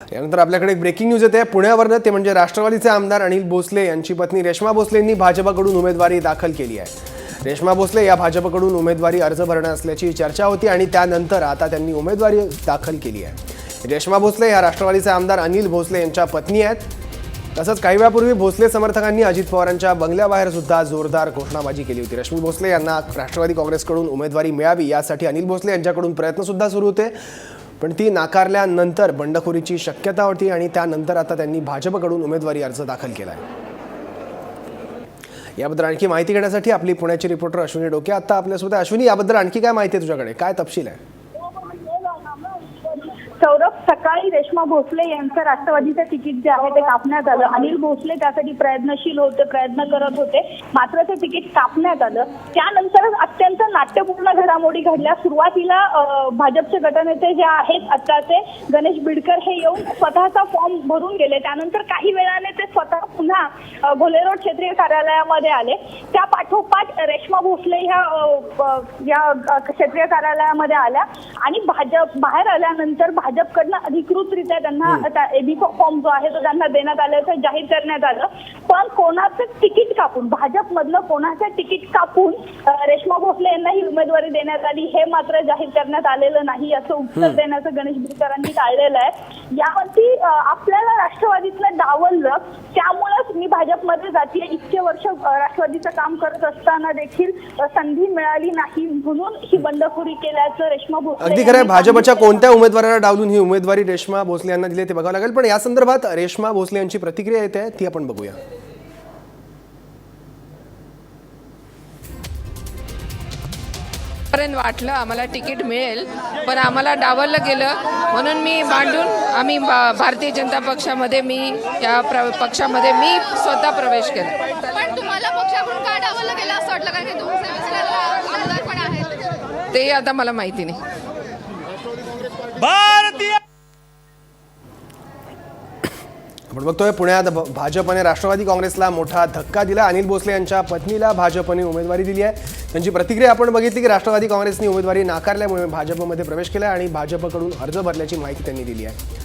यानंतर आपल्याकडे एक ब्रेकिंग न्यूज येते. पुण्यावरनं ते म्हणजे राष्ट्रवादीचे आमदार अनिल भोसले यांची पत्नी रेश्मा भोसलेंनी भाजपाकडून उमेदवारी दाखल केली आहे. रेश्मा भोसले या भाजपकडून उमेदवारी अर्ज भरणार असल्याची चर्चा होती आणि त्यानंतर आता त्यांनी उमेदवारी दाखल केली आहे. रेश्मा भोसले या राष्ट्रवादीचे आमदार अनिल भोसले यांच्या पत्नी आहेत. तसंच काही वेळापूर्वी भोसले समर्थकांनी अजित पवारांच्या बंगल्याबाहेर सुद्धा जोरदार घोषणाबाजी केली होती. रश्मी भोसले यांना राष्ट्रवादी काँग्रेसकडून उमेदवारी मिळावी यासाठी अनिल भोसले यांच्याकडून प्रयत्नसुद्धा सुरू होते. पण ती नाकारल्यानंतर बंडखोरीची शक्यता होती आणि त्यानंतर आता त्यांनी भाजपकडून उमेदवारी अर्ज दाखल केला आहे. याबद्दल आणखी माहिती घेण्यासाठी आपली पुण्याची रिपोर्टर अश्विनी डोके. आता आपल्यासोबत अश्विनी याबद्दल आणखी काय माहिती आहे तुझ्याकडे? काय तपशील आहे? सौरभ सकाळी रेश्मा भोसले यांचं राष्ट्रवादीचं तिकीट जे आहे ते कापण्यात आलं. अनिल भोसले त्यासाठी प्रयत्नशील होते प्रयत्न करत होते. मात्र ते तिकीट कापण्यात आलं. त्यानंतर नाट्यपूर्ण घडामोडी घडल्या सुरुवातीला भाजपचे गटनेते जे आहेत आत्ताचे गणेश बिडकर हे येऊन स्वतःचा फॉर्म भरून गेले. त्यानंतर काही वेळाने ते स्वतः पुन्हा भोले रोड क्षेत्रीय कार्यालयामध्ये आले. त्या पाठोपाठ रेश्मा भोसले ह्या या क्षेत्रीय कार्यालयामध्ये आल्या आणि भाजप बाहेर आल्यानंतर भाजपकडनं अधिकृतरित्या त्यांना एबी फॉर्म जो आहे तो त्यांना देण्यात आल्याचं जाहीर करण्यात आलं. पण कोणाचं तिकीट कापून भाजपमधलं कोणाचं तिकीट कापून रेश्मा भोसले यांना ही उमेदवारी देण्यात आली. हे मात्र जाहीर करण्यात आलेलं नाही असं उत्तर देण्याचं गणेश बिडकरांनी टाळलेलं आहे. यावरती आपल्याला राष्ट्रवादीतलं डावललं त्यामुळेच मी भाजपमध्ये जातीय इतके वर्ष राष्ट्रवादीचं काम करत असताना देखील संधी मिळाली नाही म्हणून ही बंडखोरी केल्याचं रेश्मा भोसले अगदी खरं भाजपच्या. कोणत्या उमेदवाराला डावलून ही उमेदवारी रेश्मा भोसले यांना दिली ते बघावं लागेल. पण या संदर्भात रेश्मा भोसले यांची प्रतिक्रिया येते ती आपण बघूया. पर्यंत वाटलं आम्हाला तिकीट मिळेल पण आम्हाला डावललं गेलं. म्हणून मी मांडून आम्ही भारतीय जनता पक्षामध्ये मी या प्र पक्षामध्ये मी स्वतः प्रवेश केला. पण तुम्हाला पक्षाकडून का डावललं गेलं असं वाटलं? कारण की तुमचे दुसऱ्याला आमदार पण आहेत. ते आता मला माहिती नाही. भारतीय आपण बघतोय पुण्यात भ- भाजप आणि राष्ट्रवादी काँग्रेसला मोठा धक्का दिला. अनिल भोसले यांच्या पत्नीला भाजपने उमेदवारी दिली आहे. त्यांची प्रतिक्रिया आपण बघितली की राष्ट्रवादी काँग्रेसने उमेदवारी नाकारल्यामुळे भाजपमध्ये प्रवेश केला आणि भाजपकडून अर्ज भरल्याची माहिती त्यांनी दिली आहे.